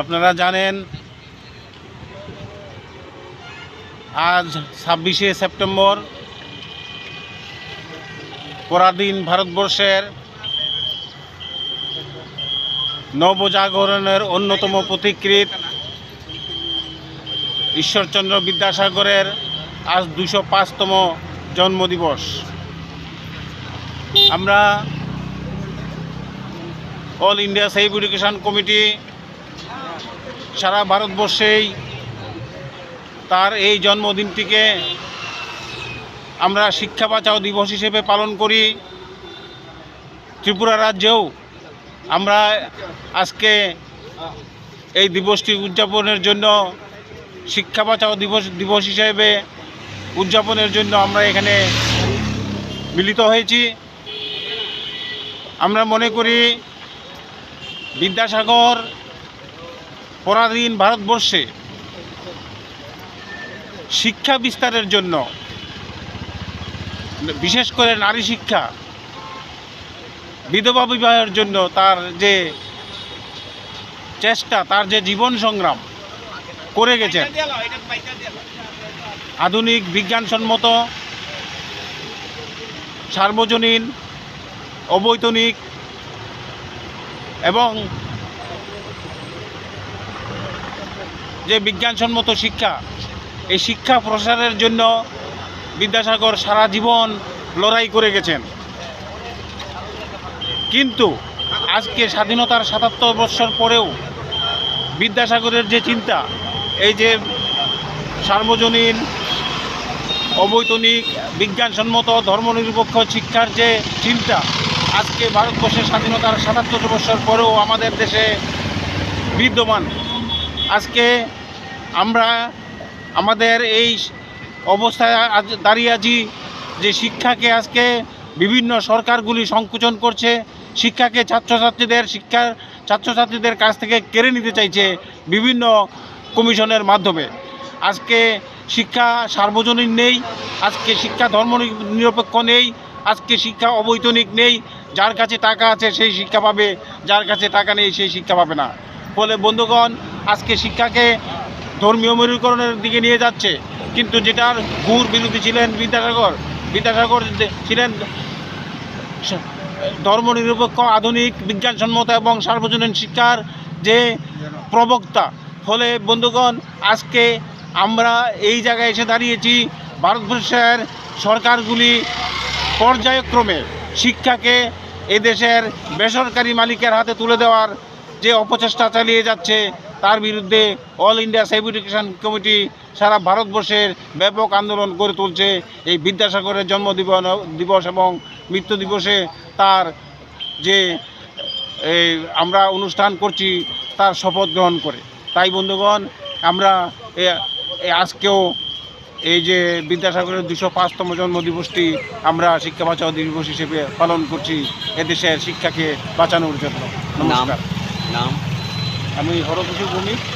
আপনারা জানেন, আজ ছাব্বিশে সেপ্টেম্বর পরাধীন ভারতবর্ষের নবজাগরণের অন্যতম প্রতিকৃত ঈশ্বরচন্দ্র বিদ্যাসাগরের আজ দুশো পাঁচতম জন্মদিবস। আমরা all India save education committee সারা ভারতবর্ষেই তার এই জন্মদিনটিকে আমরা শিক্ষা বাঁচাও দিবস হিসেবে পালন করি। ত্রিপুরা রাজ্যেও আমরা আজকে এই দিবসটি উদযাপনের জন্য শিক্ষা বাঁচাও দিবস দিবস হিসেবে উদযাপনের জন্য আমরা এখানে মিলিত হয়েছি। আমরা মনে করি বিদ্যাসাগর, পরাধীন ভারতবর্ষে শিক্ষা বিস্তারের জন্য, বিশেষ করে নারী শিক্ষা, বিধবা বিবাহের জন্য তার যে চেষ্টা, তার যে জীবন সংগ্রাম করে গেছেন। আধুনিক, বিজ্ঞানসম্মত, সার্বজনীন, অবৈতনিক এবং যে বিজ্ঞানসম্মত শিক্ষা, এই শিক্ষা প্রসারের জন্য বিদ্যাসাগর সারা জীবন লড়াই করে গেছেন। কিন্তু আজকে স্বাধীনতার সাতাত্তর বৎসর পরেও বিদ্যাসাগরের যে চিন্তা, এই যে সার্বজনীন, অবৈতনিক, বিজ্ঞানসম্মত, ধর্মনিরপেক্ষ শিক্ষার যে চিন্তা আজকে ভারতবর্ষের স্বাধীনতার সাতাত্তর বছর পরেও আমাদের দেশে বিদ্যমান। আজকে আমরা আমাদের এই অবস্থায় আজ দাঁড়িয়ে আছি যে শিক্ষাকে আজকে বিভিন্ন সরকারগুলি সংকোচন করছে, শিক্ষাকে ছাত্রছাত্রীদের, শিক্ষার ছাত্রছাত্রীদের কাছ থেকে কেড়ে নিতে চাইছে বিভিন্ন কমিশনের মাধ্যমে। আজকে শিক্ষা সার্বজনীন নেই, আজকে শিক্ষা ধর্ম নিরপেক্ষ নেই, আজকে শিক্ষা অবৈতনিক নেই যার কাছে টাকা আছে সেই শিক্ষা পাবে, যার কাছে টাকা নেই সেই শিক্ষা পাবে না। ফলে বন্ধুগণ, আজকে শিক্ষাকে ধর্মীয় মেরুকরণের দিকে নিয়ে যাচ্ছে। কিন্তু যেটার ঘুর বিরোধী ছিলেন বিদ্যাসাগর বিদ্যাসাগর ছিলেন ধর্মনিরপেক্ষ, আধুনিক, বিজ্ঞানসম্মত এবং সার্বজনীন শিক্ষার যে প্রবক্তা। ফলে বন্ধুগণ, আজকে আমরা এই জায়গায় এসে দাঁড়িয়েছি, ভারতবর্ষের সরকারগুলি পর্যায়ক্রমে শিক্ষাকে এদেশের বেসরকারি মালিকের হাতে তুলে দেওয়ার যে অপচেষ্টা চালিয়ে যাচ্ছে, তার বিরুদ্ধে all India save education committee সারা ভারতবর্ষের ব্যাপক আন্দোলন গড়ে তুলছে। এই বিদ্যাসাগরের জন্ম দিবস- এবং মৃত্যু দিবসে তার যে আমরা অনুষ্ঠান করছি, তার শপথ গ্রহণ করে। তাই বন্ধুগণ, আমরা আজকেও এই যে বিদ্যাসাগরের দুশো পাঁচতম জন্মদিবসটি আমরা শিক্ষা বাঁচাও দিবস হিসেবে পালন করছি এদেশের শিক্ষাকে বাঁচানোর জন্য। নমস্কার। নাম? আমি হরকিশোর ভূমি